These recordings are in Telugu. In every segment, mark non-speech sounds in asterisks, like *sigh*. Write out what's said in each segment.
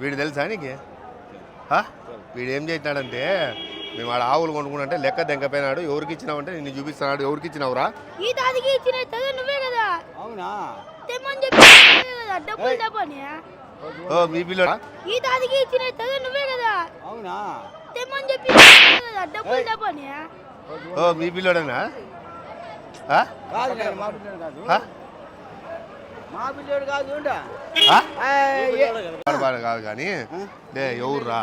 వీడు తెలుసా నీకు? ఆ? వీడు ఏం చేసినాడంటే మేము ఆడ ఆవులు కొనుక్కుంటే లెక్క దెంకపోయినాడు ఎవరికి ఇచ్చినావంటే నిన్ను చూపిస్తున్నాడు ఎవరికి ఇచ్చినావురా? ఈ తాతకి ఇచ్చిన నువ్వే కదా? అవునా? డబ్బులు డబ్బని? ఓ మీ పిల్లడా? ఈ తాతకి ఇచ్చిన నువ్వే కదా? అవునా? తెమ్మని చెప్పి డబ్బులు డబ్బని? ఓ మీ పిల్లడేనా? ఆ? కాదు నేను మా పిల్లోడు కాదు? మా పిల్లోడు వాడు కాదు కానీ. డే ఎవర్రా?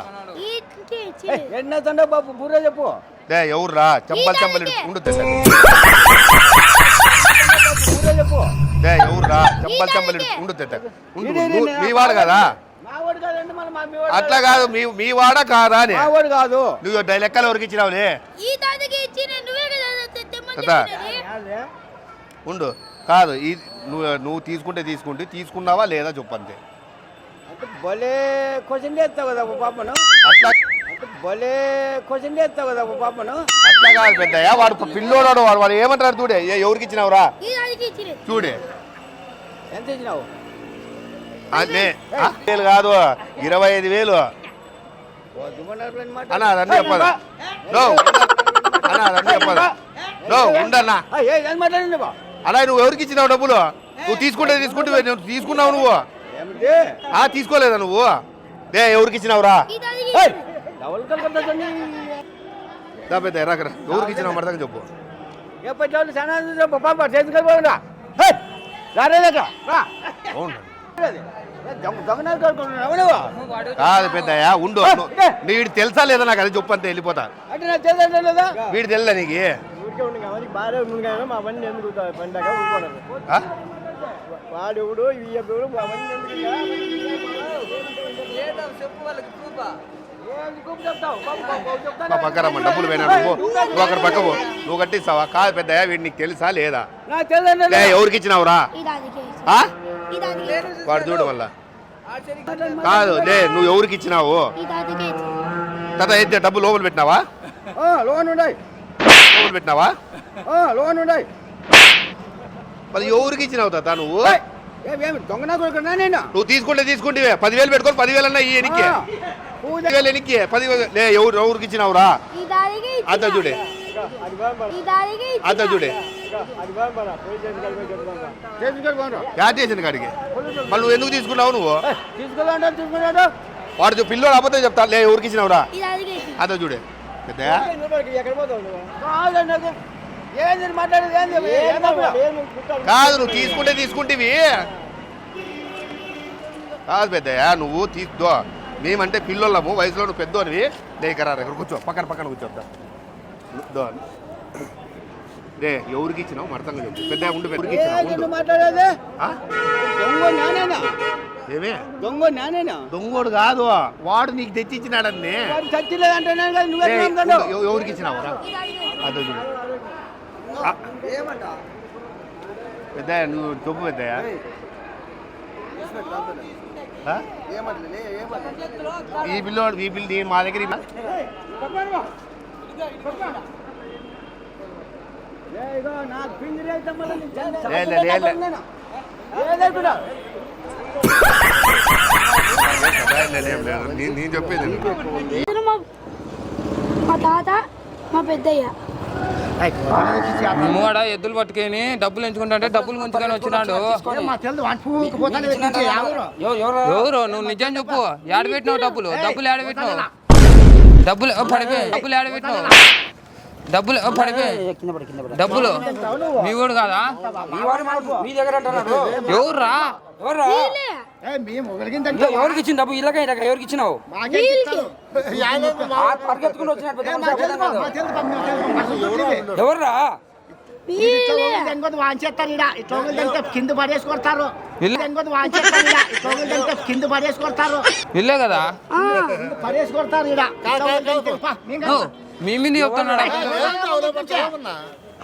ఎన్న తండ్రి బాబు? బుర్ర చెప్పు. డే ఎవర్రా? చంపలు చంపలు ఉండు తెస్తా. బుర్ర చెప్పు. డే ఎవర్రా? చంపలు చంపలు మీ వాడు కదా? మా వాడు కాదండి మన మా మీ వాడు అట్లా కాదు. మీ మీ వాడా కాదా అని? మా వాడు కాదు. నువ్వు డే లెక్కలు ఎవరికి ఇచ్చినావులే. ఉండు. కాదు ఈ నువ్వు నువ్వు తీసుకుంటే తీసుకుంటే తీసుకున్నావా లేదా చెప్పు అంతే. భలే క్వశ్చన్ చేస్తావు కదా పాపను. అట్లా భలే క్వశ్చన్ చేస్తావు కదా పాపను. అట్లా కాదు పెద్దయ్య వాడు పిల్లోడాడు వాడు వాడు ఏమంటారు చూడే? ఏ ఎవరికి ఇచ్చినావురా? చూడే. ఎంత ఇచ్చినావు? అదే వేలు కాదు ఇరవై ఐదు వేలు. అన్న అదన్నీ చెప్పదా నో అన్న అదన్నీ చెప్పదా నో ఉండన్నా. అలా నువ్వు ఎవరికి ఇచ్చినావు డబ్బులు? నువ్వు తీసుకుంటే తీసుకుంటే నువ్వు తీసుకున్నావు నువ్వు. ఆ తీసుకోలేదా నువ్వు? డే ఎవరికి ఇచ్చినావురా? దా పెద్ద ఎరాకరా ఎవరికి ఇచ్చినావు చెప్పు. చాలా పాప రా. అవును? కాదు పెద్దయ్య ఉండు. వీడు తెలుసా లేదా నాకు? అది చెప్పు అంతే వెళ్ళిపోతా. వీడు తెలుదా నీకు? ఊరికే ఉండి కాబట్టి బాగా ఉంది కానీ మా బండి ఎందుకు పండగ ఊరుకోలేదు ఆ? వాడు ఎవడు ఇవి ఎవడు మా బండి ఎందుకు మా పక్క రమ్మ డబ్బులు పోయినా నువ్వు? నువ్వు అక్కడ పక్క పో. నువ్వు కట్టిస్తావా? కాదు పెద్దయ్య వీడు నీకు తెలుసా లేదా? ఎవరికి ఇచ్చినావురా? వాడు చూడు మళ్ళా. కాదు డే నువ్వు ఎవరికి ఇచ్చినావు? తాత అయితే డబ్బు లోపల పెట్టినావా? లోన్ ఉన్నాయి లోపల పెట్టినావా? లోన్ ఉన్నాయి మరి ఎవరికి ఇచ్చినావు తాత నువ్వు? ఏమి దొంగ నా కొడుకున్నా నేను? నువ్వు తీసుకుంటే తీసుకుంటే పదివేలు పెట్టుకొని పదివేలు అన్నా ఈ ఎనికి పదివేలు ఎనికి పదివేలు లే ఎవరు ఎవరికి ఇచ్చినావురా? అంత ఇచ్చిన చూడే. అంత ఇచ్చిన చూడే అది బాగా పోయి చేసుకెళ్ళి పోను యా చేసిన కాడికి? మళ్ళీ నువ్వు ఎందుకు తీసుకున్నావు నువ్వు? వాడు చూ- పిల్లోడు అబద్ధం చెప్తా. లే ఎవరికి ఇచ్చినావురా? ఇచ్చిన. అంత చూడే. పెద్ద. కాదు నాకు ఏంది మాట్లాడేది ఏంది ఏంది కాదు నువ్వు తీసుకుంటే తీసుకుంటేవి. కాదు పెద్దయ్య నువ్వు తీసుకో మేమంటే పిల్లోళ్ళము వయసులో నువ్వు పెద్దోనివి. లేకరా ఇక్కడ కూర్చో పక్కన పక్కన కూర్చోద్దా? దో. రే ఎవరికి ఇచ్చినావు? మడతంగా చెప్పు. పెద్ద ఉండు ఎవరికి ఇచ్చినావు ఏంది ఉండు. నువ్వు మాట్లాడేది? ఆ? దొంగ నానేనా? ఏమే? దొంగ నానేనా? దొంగోడు కాదు. వాడు నీకు తెచ్చి ఇచ్చినాడన్నే వాడు చచ్చిలేదంటే నేను కదా నువ్వే రే, నమ్ముతావు. ఉండు, ఎవ- ఎవరికి ఇచ్చినావు రా అదో చూడు. పెద్ద నువ్వు చెప్పు పెద్దయ్య? ఆ? ఈ పిల్లోడు ఈ పిల్ల ఈ- మా దగ్గర నేను చెప్పేది మా తాత మా పెద్దయ్య. మూడ ఎద్దులు పట్టుకొని డబ్బులు ఎంచుకుంటే డబ్బులు ముంచుకొని వచ్చినాడు. ఎవరు? నువ్వు నిజం చెప్పు. ఏడ పెట్టినావు డబ్బులు? డబ్బులు ఏడ పెట్టినావు? డబ్బులు పడిపోయి డబ్బులు ఏడ పెట్టినావు? డబ్బులు పడిపోయి. డబ్బులు? మీ వాడు కాదా? మీ దగ్గర వీళ్ళే. ఎవరికి ఇచ్చిన డబ్బు ఇలాగ ఇలాగ ఎవరికి ఇచ్చినావు పరిగెత్తుకుని కాదు. ఎవర్రా కింద పడేసి కొడతారు కింద పడేసి కొడతారు కదా పడేసి మీ మీద చెప్తున్నాడా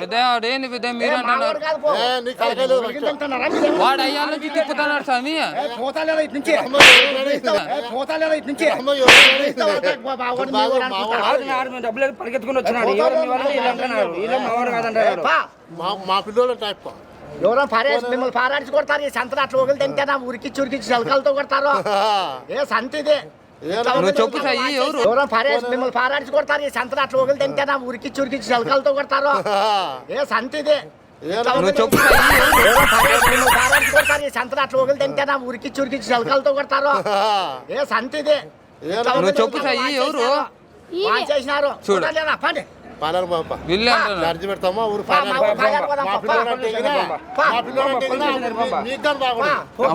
పెద్ద ఏంది పెద్ద మీరు అంటున్నారు వాడు అయ్యాల నుంచి? తిప్పుతున్నాడు స్వామి డబ్బులు పరిగెత్తుకుని వచ్చినాడు. మీ పిల్లలు టైప్ ఎవరో పారేసి మిమ్మల్ని పారాడిచి కొడతారు. ఈ సంతలు అట్లా ఒకరు తింటే నా ఉరికిచ్చి ఉరికిచ్చి శలకాలతో కొడతారు. *laughs* ఏ సంత ఇది నువ్వు చెప్పు సాయి ఎవరు? ఎవరో పారేసి మిమ్మల్ని పారాడిచి కొడతారు ఈ సంతలు అట్లా ఒకరు తింటే నా ఉరికిచ్చి ఉరికిచ్చి శలకాలతో కొడతారు. *laughs* ఏ సంత ఇది? నువ్వు చెప్పు ఎవరు ఎవరో పారేసి మిమ్మల్ని పారాడిచి కొడతారు. ఈ సంతలు అట్లా ఒకరు తింటే నా ఉరికిచ్చి ఉరికిచ్చి శలకాలతో కొడతారు. *laughs* ఏ సంత ఇది? నువ్వు చెప్పు సాయి ఎవరు? చేసినారు చూడు. చూడలేదా పండి పాలర్ అంటున్నారు అర్జీ పెడతామా ఊరు మా పిల్లలు. అంటే. మా పిల్లలు అంటే కానీ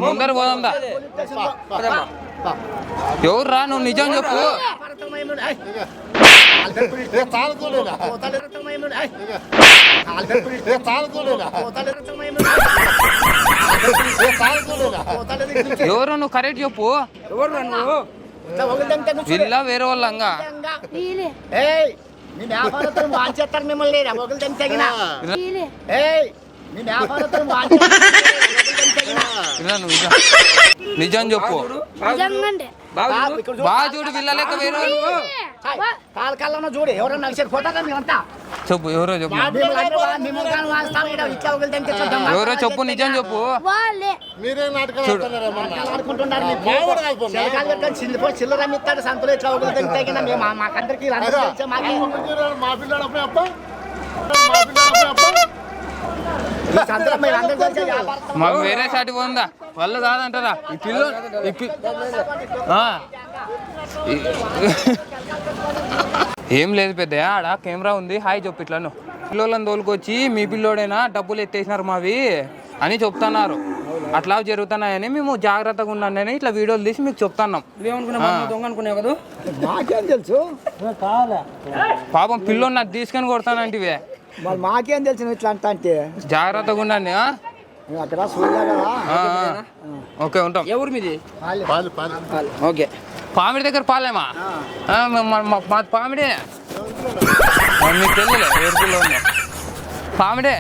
ముందర పోదా ఎవర్రా నువ్వు నిజం చెప్పు? ఎవరు నువ్వు కరెక్ట్ చెప్పు ఎవరు నువ్వు వీళ్ళ వేరే వాళ్ళంగా మీ వ్యాపారస్తులు వాంచేస్తారు మిమ్మల్ని. ఒకరు దాన్ని తగిన. వీలే. ఏయ్ మీ నిజం చెప్పు. బాగా చూడు. లెక్క వేరే కాలకాలంలో చూడు ఎవరన్నా నడిచారు పోతారా మీరంతా. చెప్పు ఎవరో చెప్పు. ఎవరో చెప్పు నిజం చెప్పు. మాకే. వేరే సాటి పోందా వాళ్ళు కాదంటారా? ఈ పిల్ల. ఈ- *laughs* ఏం లేదు పెద్ద ఆడ కెమెరా ఉంది. హాయ్ చెప్పు ఇట్లను. పిల్లోళ్ళని తోలుకొచ్చి మీ పిల్లోడైనా డబ్బులు ఎత్తేసినారు మావి అని చెప్తున్నారు. అట్లా జరుగుతున్నాయని మేము జాగ్రత్తగా ఉన్నానని ఇట్లా వీడియోలు తీసి మీకు చెప్తున్నాం. మాకేం తెలుసు? పాపం పిల్లోని నాకు తీసుకొని కొడతానంటివే. మరి మాకేం తెలుసు ఇట్లా అంటా అంటే జాగ్రత్తగా ఉండండి అక్కడ. ఓకే ఉంటాం. ఎవరు మీది? పాలు. పాలు. ఓకే. పామిడి దగ్గర పాలేమా ఆ, మా- మా- మా- మా పామిడే మరి మీకు తెలియలే ఏడుపులో ఉందో పామిడే